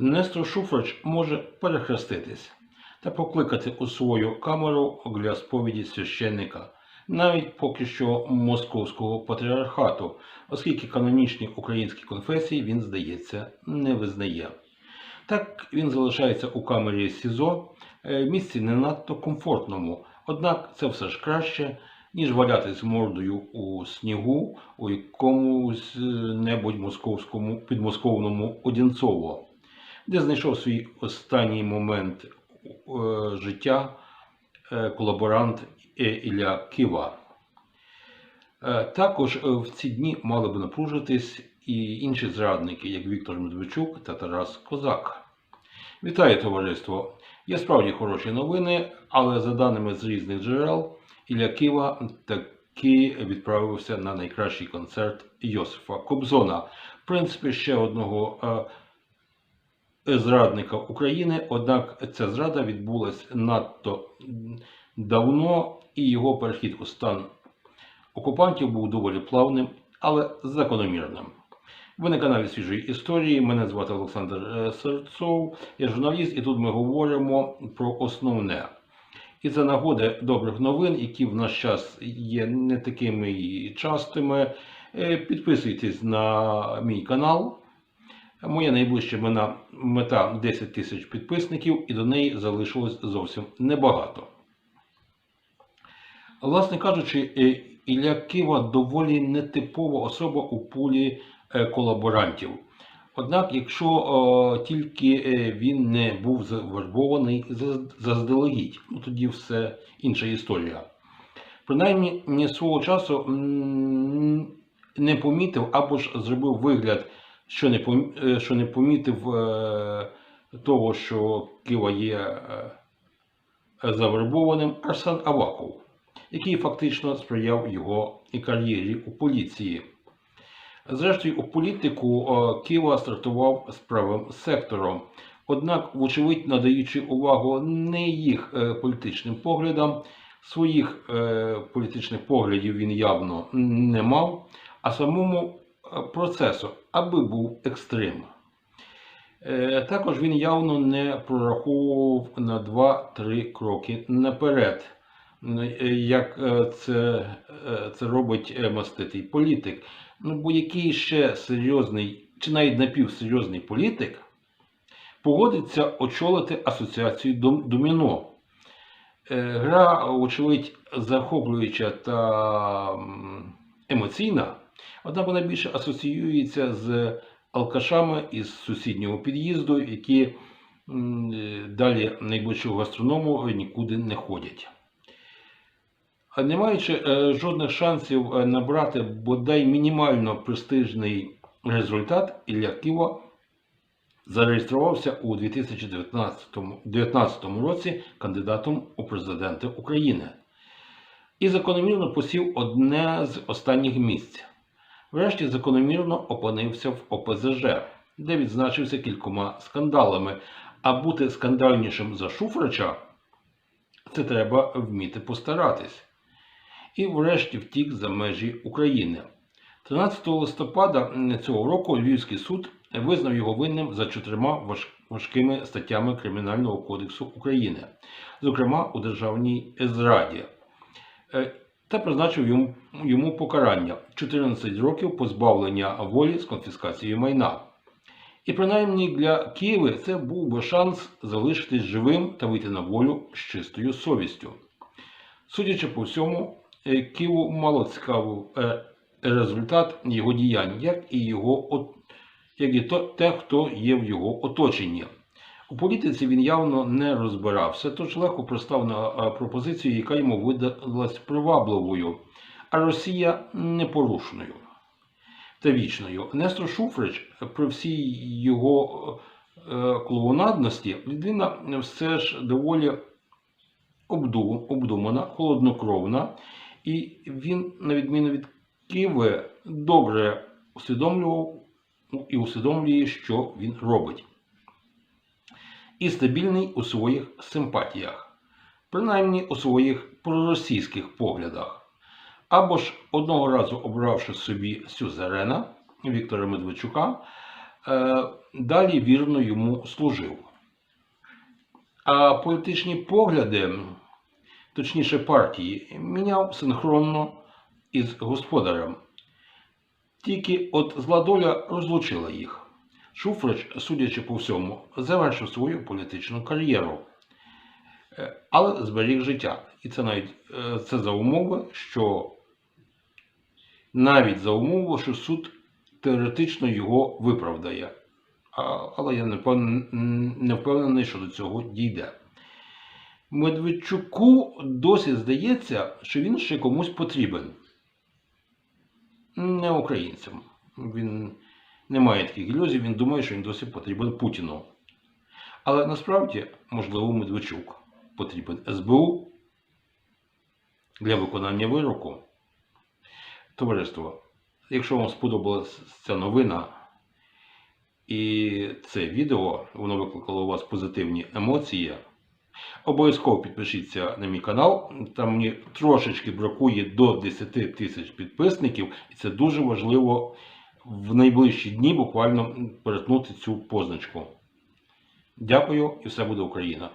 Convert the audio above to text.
Нестор Шуфрач може перехреститись та покликати у свою камеру для сповіді священника, навіть поки що московського патріархату, оскільки канонічні українські конфесії він, здається, не визнає. Так він залишається у камері СІЗО, е, місці не надто комфортному, однак це все ж краще, ніж валятись мордою у снігу у якомусь е, небудь московському підмосковному Одінцово, де знайшов свій останній момент е, життя е, колаборант е, Ілля Кива. Е, Також в ці дні мали б напружитись і інші зрадники, як Віктор Медведчук та Тарас Козак. Вітаю, товариство! Є справді хороші новини, але за даними з різних джерел, Ілля Кива таки відправився на найкращий концерт Йосифа Кобзона. В принципі, ще одного зрадника України, однак ця зрада відбулась надто давно, і його перехід у стан окупантів був доволі плавним, але закономірним. Ви на каналі Свіжої історії. Мене звати Олександр е, Серцов, я журналіст, і тут ми говоримо про основне. І це нагоди добрих новин, які в наш час є не такими частими. Е, Підписуйтесь на мій канал. Моя найближча мета, мета 10 тисяч підписників, і до неї залишилось зовсім небагато. Власне кажучи, е, Ілля Кива доволі нетипова особа у полі е, колаборантів. Однак, якщо е, тільки е, він не був завербований заздалегідь, ну тоді все інша історія. Принаймні, ні свого часу не помітив або ж зробив вигляд, що не, е, що не помітив е, того, що Кива є е, завербованим Арсен Аваков який фактично сприяв його кар'єрі у поліції. Зрештою, у політику Кива стартував з правим сектором, однак, вочевидь, надаючи увагу не їх політичним поглядам, своїх політичних поглядів він явно не мав, а самому процесу, аби був екстрим. Е, Також він явно не прораховував на 2-3 кроки наперед, Ну, е, як е, це, це робить маститий політик. Ну, бо який ще серйозний, чи навіть напівсерйозний політик погодиться очолити асоціацію доміно. Гра, очевидь, захоплююча та емоційна, однак вона більше асоціюється з алкашами із сусіднього під'їзду, які е, далі найближчого гастроному нікуди не ходять. А Не маючи е, жодних шансів е, набрати бодай мінімально престижний результат, Ілля Ківа зареєструвався у 2019 19 році кандидатом у президенти України і закономірно посів одне з останніх місць. Врешті закономірно опинився в ОПЗЖ, де відзначився кількома скандалами. А бути скандальнішим за Шуфрича це треба вміти постаратись. І врешті втік за межі України. 13 листопада цього року Львівський суд визнав його винним за чотирма важкими статтями Кримінального кодексу України, зокрема у державній зраді, Е, та призначив йому, покарання 14 років позбавлення волі з конфіскацією майна. І принаймні для Києва це був би шанс залишитись живим та вийти на волю з чистою совістю. Судячи по всьому, е, Києву мало цікавив е, результат його діянь, як і його як і те, хто є в його оточенні. У політиці він явно не розбирався, тож легко пристав на е, пропозицію, яка йому видалась привабливою, а Росія непорушною та вічною. Нестор Шуфрич, при всій його е, клоунадності, людина все ж доволі обдумана, холоднокровна, і він, на відміну від Киви, добре усвідомлював і усвідомлює, що він робить. І стабільний у своїх симпатіях, принаймні у своїх проросійських поглядах. Або ж одного разу обравши собі сюзерена Віктора Медведчука, е, далі вірно йому служив. А політичні погляди, точніше партії, міняв синхронно із господарем. Тільки от зла доля розлучила їх. Шуфрич, судячи по всьому, завершив свою політичну кар'єру, Е, але зберіг життя. І це навіть е, це за умови, що навіть за умови, що суд теоретично його виправдає. Але я не впевнений, не впевнений, що до цього дійде. Медведчуку досі здається, що він ще комусь потрібен. Не українцям. Він не має таких ілюзій, він думає, що він досі потрібен Путіну. Але насправді, можливо, Медведчук потрібен СБУ для виконання вироку. Товариство, якщо вам сподобалася ця новина і це відео, воно викликало у вас позитивні емоції, обов'язково підпишіться на мій канал. Там мені трошечки бракує до 10 тисяч підписників, і це дуже важливо в найближчі дні буквально перетнути цю позначку. Дякую і все буде Україна!